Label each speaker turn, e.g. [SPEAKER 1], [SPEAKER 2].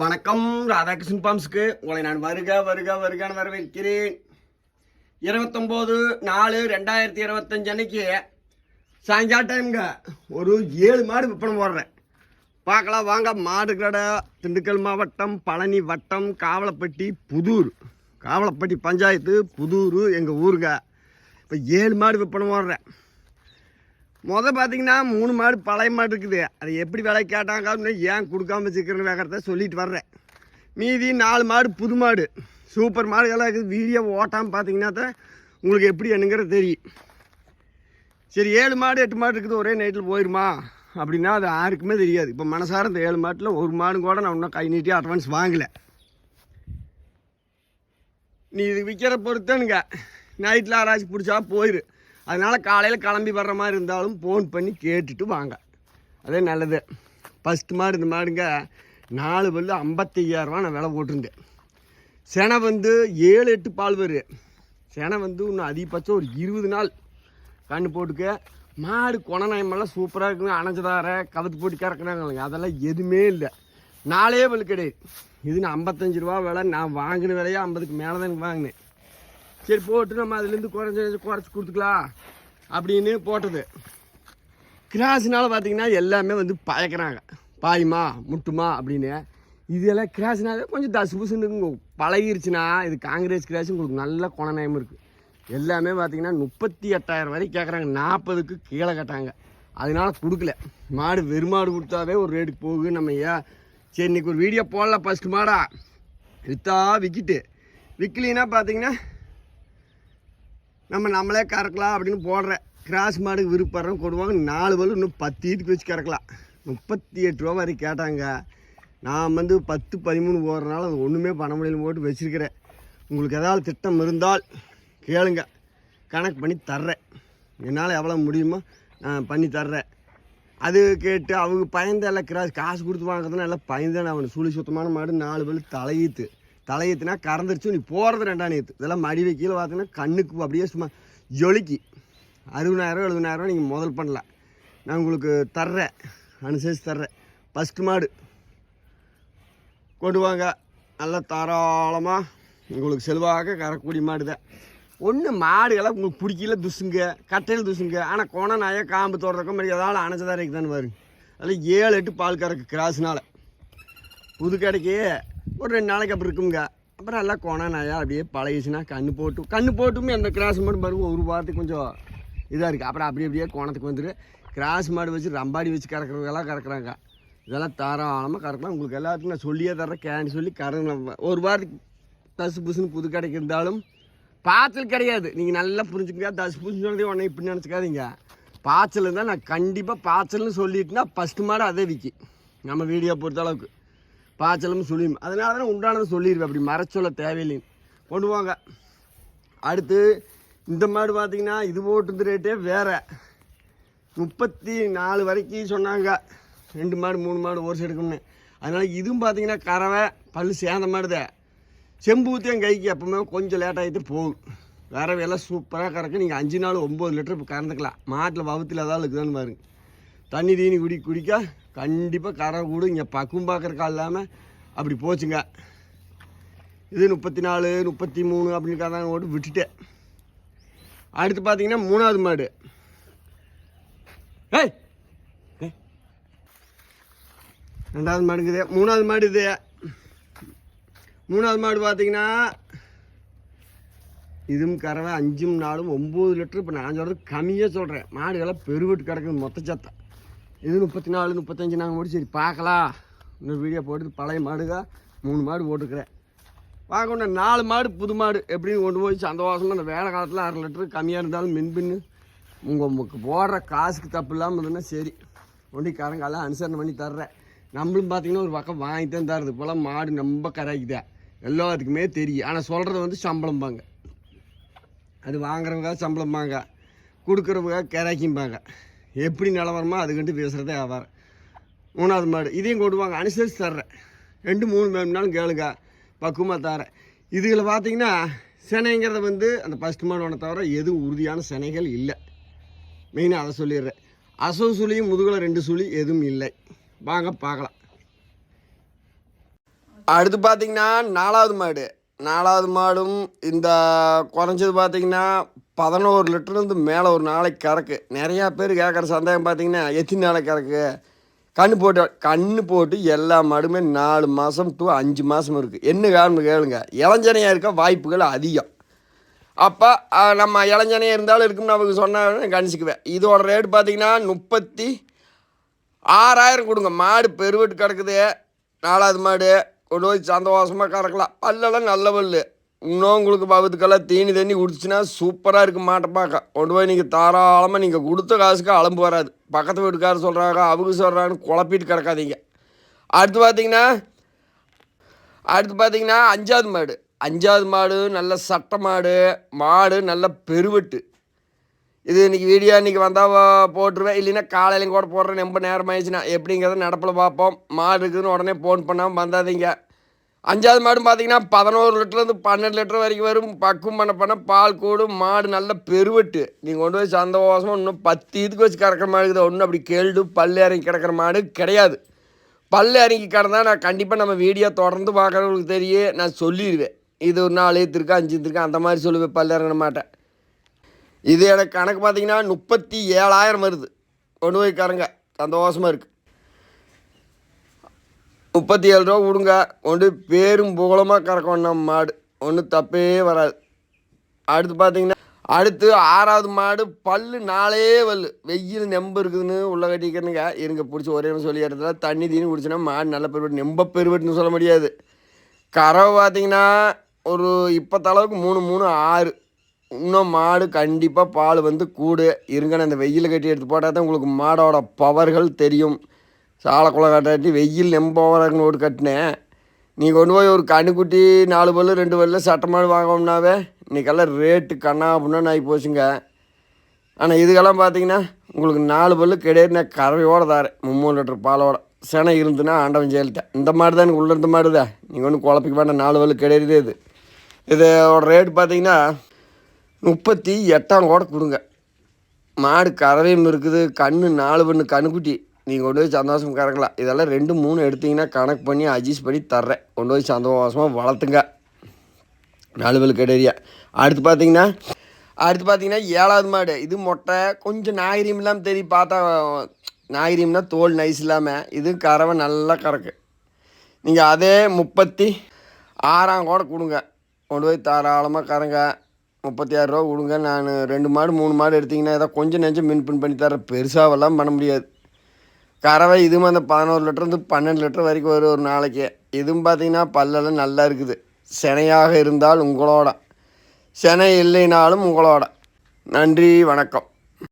[SPEAKER 1] வணக்கம் ராதாகிருஷ்ணன் பாம்ஸுக்கு. உங்களை நான் வருக வருக வருகான்னு வரவேற்கிறேன். இருபத்தொம்போது நாலு ரெண்டாயிரத்தி இருபத்தஞ்சு அன்னைக்கு சாயங்கால டைம்ங்க ஒரு ஏழு மாடு விற்பனை போடுறேன். பார்க்கலாம் வாங்க. மாடு கடை திண்டுக்கல் மாவட்டம் பழனி வட்டம் காவலப்பட்டி புதூர். காவலப்பட்டி பஞ்சாயத்து புதூர் எங்கள் ஊருங்க. இப்போ ஏழு மாடு விற்பனை போடுறேன். முதல் பார்த்தீங்கன்னா மூணு மாடு பழைய மாடு இருக்குது. அது எப்படி விலை கேட்டாங்க ஏன் கொடுக்காம வச்சுக்கிறேன்னு வேகிறத சொல்லிட்டு வர்றேன். மீதி நாலு மாடு புது மாடு. சூப்பர் மாடுகள்லாம் இருக்குது. வீடியோ ஓட்டாமல் பார்த்தீங்கன்னா தான் உங்களுக்கு எப்படி என்னங்கிறது தெரியும். சரி ஏழு மாடு எட்டு மாடு இருக்குது. ஒரே நைட்டில் போயிடுமா அப்படின்னா அது யாருக்குமே தெரியாது. இப்போ மனசார இந்த ஏழு மாட்டில் ஒரு மாடு கூட நான் இன்னும் கை நீட்டி அட்வான்ஸ் வாங்கலை. நீ இது விற்கிற பொறுத்தனுங்க. நைட்டில் ஆராய்ச்சி பிடிச்சா போயிரு. அதனால் காலையில் கிளம்பி வர்ற மாதிரி இருந்தாலும் ஃபோன் பண்ணி கேட்டுட்டு வாங்க. அதே நல்லது. ஃபஸ்ட்டு மாடு இந்த மாடுங்க நாலு பல்லு ஐம்பத்தையாயிரரூவா நான் விலை போட்டிருந்தேன். செனை வந்து ஏழு எட்டு பால் வரும் செனை வந்து இன்னும் அதிகபட்சம் ஒரு இருபது நாள் கண்ணு போட்டுக்க. மாடு குணநயமெல்லாம் சூப்பராக இருக்குங்க. அணைஞ்சதார கவுத்து போட்டு கறக்குனாங்க அதெல்லாம் எதுவுமே இல்லை. நாளே பல் கிடையாது. இது நான் ஐம்பத்தஞ்சு ரூபா விலை நான் வாங்கின விலையே ஐம்பதுக்கு மேலே தான் எனக்கு வாங்கினேன். சரி போட்டு நம்ம அதுலேருந்து குறைஞ்ச குறைச்சி கொடுத்துக்கலாம் அப்படின்னு போட்டது. கிராஸ்னால பார்த்தீங்கன்னா எல்லாமே வந்து பயக்கிறாங்க பாயுமா முட்டுமா அப்படின்னு. இதெல்லாம் கிராஸ்னாலே கொஞ்சம் தசு புசுன்னு பழகிருச்சுன்னா இது காங்கிரஸ் கிராஸ் உங்களுக்கு நல்ல குணநயம் இருக்குது எல்லாமே பார்த்தீங்கன்னா முப்பத்தி எட்டாயிரம் வரைக்கும் கேட்குறாங்க நாற்பதுக்கு கீழே கேட்டாங்க. அதனால கொடுக்கல. மாடு வெறுமாடு கொடுத்தாவே ஒரு ரேட்டுக்கு போகுது. நம்ம ஏன் சரி இன்றைக்கி ஒரு வீடியோ போடல ஃபஸ்ட்டு மாடா. விற்றா விற்கிட்டு விற்கலின்னா பார்த்தீங்கன்னா நம்ம நம்மளே கறக்கலாம் அப்படின்னு போடுறேன் கிராஸ் மாடுக்கு விருப்பம் கொடுவாங்க நாலு பல்லு இன்னும் பத்து இதுக்கு வச்சு கறக்கலாம். முப்பத்தி எட்டு ரூபா வரைக்கும் கேட்டாங்க. நான் வந்து பத்து பதிமூணு போடுறதுனால அது ஒன்றுமே பண்ண முடியல போட்டு வச்சுருக்கிறேன். உங்களுக்கு ஏதாவது திட்டம் இருந்தால் கேளுங்க. கணக்கு பண்ணி தர்றேன். என்னால் எவ்வளோ முடியுமோ நான் பண்ணி தர்றேன். அது கேட்டு அவங்க பயந்த எல்லாம் கிராஸ் காசு கொடுத்து வாங்குறதுனா எல்லாம் பயந்தேன் அவனு சுழி சுத்தமான மாடு நாலு பேர் தலையீத்து தலையீத்துனா கறந்துருச்சு நீ போகிறது ரெண்டாம் நேற்று இதெல்லாம் மடி வைக்கல பார்த்தீங்கன்னா கண்ணுக்கு அப்படியே சும்மா ஜொலிக்கு. அறுபதாயிரம் எழுபதாயிரம் நீங்கள் முதல் பண்ணலாம் நான் உங்களுக்கு தர்றேன் அனுசரித்து தர்றேன். ஃபஸ்ட்டு மாடு. கொண்டு வாங்க. நல்லா தாராளமாக உங்களுக்கு செல்வாக கறக்கூடிய மாடு தான் ஒன்று மாடுகளை உங்களுக்கு பிடிக்கல துசுங்க கட்டையில் துசுங்க. ஆனால் கோண நாய காம்பு தோடுறக்க மாதிரி ஏதாவது அணைச்சதாக தானே பாருங்க. அதில் ஏழு எட்டு பால் கறக்கு கிராஸ்னால. புது கடைக்கு ஒரு ரெண்டு நாளைக்கு அப்புறம் இருக்குங்க அப்புறம் எல்லாம் கோண நாயா அப்படியே பழகிச்சுன்னா கண்ணு போட்டு கண்ணு போட்டுமே அந்த கிராஸ் மாடு பாருங்க ஒரு வாரத்துக்கு கொஞ்சம் இதாக இருக்குது அப்புறம் அப்படி அப்படியே கோணத்துக்கு வந்துட்டு கிராஸ் மாடு வச்சு ரம்பாடி வச்சு கறக்குறவங்கெல்லாம் கறக்குறாங்க. இதெல்லாம் தாராளமாக கறக்கலாம். உங்களுக்கு எல்லாத்துக்கும் நான் சொல்லியே தர்றேன். கேன் சொல்லி கறங்க ஒரு வாரத்துக்கு தசு புசுன்னு புது கடைக்கு இருந்தாலும் பாய்ச்சல் கிடையாது. நீங்கள் நல்லா புரிஞ்சுக்கங்க. தசு புசுன்னு சொல்லி உடனே இப்படி நினச்சிக்காதீங்க. பாய்ச்சல் இருந்தால் நான் கண்டிப்பாக பாய்ச்சல்னு சொல்லிட்டுனா ஃபஸ்ட்டு மாடு அதே விற்கி நம்ம வீடியோ பொறுத்த அளவுக்கு. பாய்ச்சலும் சொல்லியும் அதனால தானே உண்டானது சொல்லியிருப்பேன். அப்படி மறைச்சொல்ல தேவையில்லைன்னு கொண்டு வாங்க அடுத்து இந்த மாடு பார்த்தீங்கன்னா இது போட்டு ரேட்டே வேறு. முப்பத்தி நாலு வரைக்கும் சொன்னாங்க. ரெண்டு மாடு மூணு மாடு ஒரு எடுக்கணும்னு அதனால் இதுவும் பார்த்தீங்கன்னா கறவை பல்லு சேர்ந்த மாடுதே. செம்பு ஊற்றி என் கைக்கு எப்பவுமே கொஞ்சம் லேட்டாகிட்டு போகும். வேற எல்லாம் சூப்பராக கறக்கு. நீங்கள் அஞ்சு நாள் ஒம்பது லிட்டர் இப்போ கறந்துக்கலாம். மாட்டில் வவுத்தில் ஏதாவது இருக்குதான்னு பாருங்க. தண்ணி தீனி குடி குடிக்க. கண்டிப்பாக கரை கூட இங்கே பக்குவம் கால் இல்லாமல் அப்படி போச்சுங்க. இது முப்பத்தி நாலு முப்பத்தி மூணு அப்படின்னு கதை ஓட்டு விட்டுட்டேன். அடுத்து பார்த்தீங்கன்னா மூணாவது மாடு. ஏய்! ரெண்டாவது மாடுங்குது மூணாவது மாடு இது. மூணாவது மாடு பார்த்தீங்கன்னா இதுவும் கறவை அஞ்சும் நாலும் ஒம்பது லிட்டர். இப்போ நான் சொல்கிறது கம்மியாக சொல்கிறேன் மாடுகள்லாம் பெருவெட்டு கிடக்குது மொத்த சத்தம். இது முப்பத்தி நாலு முப்பத்தஞ்சு நாங்கள் முடிச்சு சரி பார்க்கலாம். இன்னொரு வீடியோ போட்டு பழைய மாடுக மூணு மாடு போட்டுருக்குறேன். பார்க்கணும் நாலு மாடு புது மாடு எப்படின்னு கொண்டு போய் சந்தோஷமாக அந்த வேலை காலத்தில் அரை லிட்டரு கம்மியாக இருந்தாலும் மின்பின்னு உங்கள் உங்களுக்கு போடுற காசுக்கு தப்பு இல்லாமல் இருந்ததுன்னா சரி. ஒண்டிக்காரங்கெல்லாம் அனுசரணை பண்ணி தர்றேன். நம்மளும் பார்த்தீங்கன்னா ஒரு பக்கம் வாங்கி தான் தருது இப்போலாம் மாடு ரொம்ப கரைக்குதே. எல்லாத்துக்குமே தெரியும். ஆனால் சொல்கிறது வந்து சம்பளம்பாங்க அது வாங்குறவங்க சம்பளம்பாங்க கொடுக்குறவங்க கரைக்கும்பாங்க எப்படி நிலவரமோ அதுக்கிட்டு பேசுகிறதே வியாபாரம் மூணாவது மாடு. இதையும் கொடுவாங்க அனுசரித்து தர்றேன். ரெண்டு மூணு வேணும்னாலும் கேளுங்க. பக்குவமாக தரேன் இதுகளை பார்த்தீங்கன்னா சினைங்கிறத வந்து அந்த ஃபஸ்ட் மாடு தவிர எதுவும் உறுதியான சினைகள் இல்லை. மெயினாக அதை சொல்லிடுறேன். அசோ சுழியும் முதுகில் ரெண்டு சுழி எதுவும் இல்லை. வாங்க பார்க்கலாம். அடுத்து பார்த்தீங்கன்னா நாலாவது மாடு. நாலாவது மாடும் இந்த குறைஞ்சது பார்த்தீங்கன்னா பதினோரு லிட்டர்லேருந்து மேலே ஒரு நாளைக்கு கறக்கு. நிறையா பேர் கேட்குற சந்தேகம் பார்த்தீங்கன்னா எத்தனை நாளைக்கு கறக்கு? கண்ணு போட்டு கண்ணு போட்டு எல்லா மாடுமே நாலு மாதம் டு அஞ்சு மாதம் இருக்குது என்ன காரணம் கேளுங்க. இளஞ்சனையாக இருக்க வாய்ப்புகள் அதிகம். அப்போ நம்ம இளஞ்சனையாக இருந்தாலும் இருக்கும்னு நமக்கு சொன்னால் கணிச்சிக்குவேன். இதோட ரேட் பார்த்திங்கன்னா முப்பத்தி ஆறாயிரம் கொடுங்க. மாடு பெருவெட்டு கிடக்குது. நாலாவது மாடு. கொண்டு போய் சந்தோஷமாக கறக்கலாம். பல்லெல்லாம் நல்ல பல்லு. இன்னும் உங்களுக்கு பகுத்துக்கெல்லாம் தீனி தண்ணி குடிச்சுன்னா சூப்பராக இருக்கு மாட்டை பார்க்க. கொண்டு போய் நீங்கள் தாராளமாக நீங்கள் கொடுத்த காசுக்கு அலம்பு வராது. பக்கத்து வீட்டுக்காரர் சொல்கிறாங்க அவங்க சொல்கிறாங்கன்னு குழப்பிட்டு கிடக்காதீங்க. அடுத்து பார்த்தீங்கன்னா அடுத்து பார்த்தீங்கன்னா அஞ்சாவது மாடு. அஞ்சாவது மாடு நல்ல சட்டை மாடு மாடு நல்ல பெருவெட்டு. இது இன்றைக்கி வீடியோ இன்றைக்கி வந்தால் போட்டுருவேன். இல்லைன்னா காலையிலையும் கூட போடுறேன். ரொம்ப நேரம் ஆயிடுச்சுன்னா எப்படிங்கிறத நடப்பில் பார்ப்போம். மாடு இருக்குதுன்னு உடனே ஃபோன் பண்ணாமல் வந்தாதீங்க. அஞ்சாவது மாடு பார்த்தீங்கன்னா பதினோரு லிட்டர்லேருந்து பன்னெண்டு லிட்டர் வரைக்கும் வரும். பக்குவம் பண்ண பண்ண பால் கூடும் மாடு நல்ல பெருவெட்டு. நீங்கள் கொண்டு போய் சந்தோஷமாக இன்னும் பத்து இதுக்கு வச்சு கறக்கிற மாடு இருக்குது. ஒன்றும் அப்படி கேள்டு பல்லு இறங்கி கிடக்கிற மாடு கிடையாது. பல்லு இறங்கி கிடந்தா நான் கண்டிப்பாக நம்ம வீடியோ தொடர்ந்து பார்க்குறவங்களுக்கு தெரிய நான் சொல்லிடுவேன் இது ஒரு நாலு ஏற்றுருக்கா அஞ்சு ஏற்றுருக்கா அந்த மாதிரி சொல்லுவேன் பல்லு இறங்கின மாட்டேன் இது எனக்கு கணக்கு பார்த்தீங்கன்னா முப்பத்தி ஏழாயிரம் வருது. கொண்டு போய் கறங்க. சந்தோஷமாக இருக்குது முப்பத்தி ஏழு ரூபா விடுங்க ஒன்று பேரும் புகழமாக கறக்கணும் நம்ம மாடு. ஒன்றும் தப்பே வராது. அடுத்து பார்த்தீங்கன்னா அடுத்து ஆறாவது மாடு பல்லு நாளே வல் வெயில் நெம்பு இருக்குதுன்னு உள்ளே கட்டிக்கிறனுங்க. இருங்க பிடிச்சி ஒரே நிமிஷம் சொல்லி இடத்துல தண்ணி தீனி குடிச்சுன்னா மாடு நல்ல பெருவெட்டு நெம்ப பெருவெட்டுன்னு சொல்ல முடியாது. கறவை பார்த்தீங்கன்னா ஒரு இப்போத்தளவுக்கு மூணு மூணு ஆறு. இன்னும் மாடு கண்டிப்பாக பால் வந்து கூடு. இருங்கன்னு அந்த வெயில் கட்டி எடுத்து போட்டால் தான் உங்களுக்கு மாடோட பவர்கள் தெரியும். சாலக்குளம் கட்டாட்டி வெயில் நெம்ப ஓடு கட்டினேன் நீ கொண்டு போய் ஒரு கண்ணுக்குட்டி நாலு பல்லு ரெண்டு பல்லு சட்டை மாடு வாங்கணும்னாவே இன்றைக்கெல்லாம் ரேட்டு கண்ணா அப்படின்னு ஆகி போச்சுங்க. ஆனால் இதுக்கெல்லாம் பார்த்தீங்கன்னா உங்களுக்கு நாலு பல்லு கிடையாது நான் கறவையோடு தாரேன் மும்மூணு லிட்டர் பாலோட. செனை இருந்துன்னா ஆண்டவன் ஜெயலலிட்டேன் இந்த மாதிரி தான் எனக்கு உள்ள இருந்த மாடு தான். நீங்கள் ஒன்றும் குழப்பிக்க வேண்டாம் நாலு பல்லு கிடையாது இது. இதோட ரேட் பார்த்தீங்கன்னா முப்பத்தி எட்டாம் கூட கொடுங்க. மாடு கறவையும் இருக்குது கண்ணு நாலு பண்ணு கண்ணுக்குட்டி. நீங்கள் கொண்டு போய் சந்தோஷம் கறக்கலாம். இதெல்லாம் ரெண்டு மூணு எடுத்திங்கன்னா கணக்கு பண்ணி அட்ஜஸ்ட் பண்ணி தர்றேன். கொண்டு போய் சந்தோஷமாக வளர்த்துங்க. நாலு பல்லு அடுத்து பார்த்தீங்கன்னா அடுத்து பார்த்தீங்கன்னா ஏழாவது மாடு. இது மொட்டை. கொஞ்சம் நாகரீம் இல்லாமல் தெரியும் பார்த்தா நாகரீம்னா தோல் நைஸ் இல்லாமல் இது கறவை நல்லா கறக்கு. நீங்கள் அதே முப்பத்தி ஆறாம் கூட கொடுங்க. கொண்டு போய் தாராளமாக கறங்க. முப்பத்தி ஆறுரூவா கொடுங்க. நான் ரெண்டு மாடு மூணு மாடு எடுத்திங்கன்னா ஏதோ கொஞ்சம் நெஞ்சம் மின் பின் பண்ணி தரேன் பெருசாவெல்லாம் பண்ண முடியாது. கறவை இதுவும் அந்த பதினோரு லிட்டருந்து பன்னெண்டு லிட்டர் வரைக்கும் வரும் ஒரு நாளைக்கு. இதுவும் பார்த்தீங்கன்னா பல்லெல்லாம் நல்லா இருக்குது. சினையாக இருந்தால் உங்களோட. சினை இல்லைனாலும் உங்களோட. நன்றி வணக்கம்.